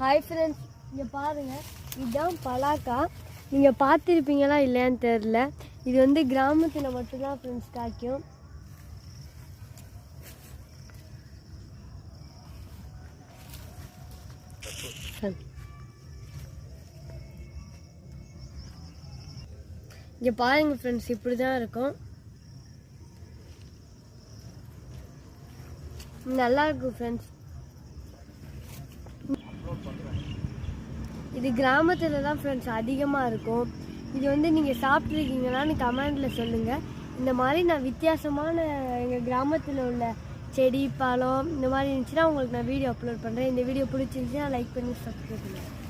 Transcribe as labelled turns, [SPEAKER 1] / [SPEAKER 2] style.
[SPEAKER 1] Hi friends இங்கே பாருங்கள் இதுதான் பலாக்கா. நீங்கள் பார்த்துருப்பீங்களா இல்லையான்னு தெரில இது வந்து கிராமத்தில் மட்டும்தான் ஃப்ரெண்ட்ஸ் காய்க்கும். இங்கே பாருங்கள் ஃப்ரெண்ட்ஸ் இப்படி தான் இருக்கும். நல்லா இருக்கும் ஃப்ரெண்ட்ஸ் இது கிராமத்தில் தான் ஃப்ரெண்ட்ஸ் அதிகமாக இருக்கும். இது வந்து நீங்கள் சாப்பிட்ருக்கீங்களான்னு கமெண்டில் சொல்லுங்கள் இந்த மாதிரி நான் வித்தியாசமான எங்கள் கிராமத்தில் உள்ள செடி பழம் இந்த மாதிரி இருந்துச்சுன்னா உங்களுக்கு நான் வீடியோ அப்லோட் பண்ணுறேன் இந்த வீடியோ பிடிச்சிருந்துச்சுன்னா லைக் பண்ணி சப்ஸ்கிரைப் பண்ணுங்கள்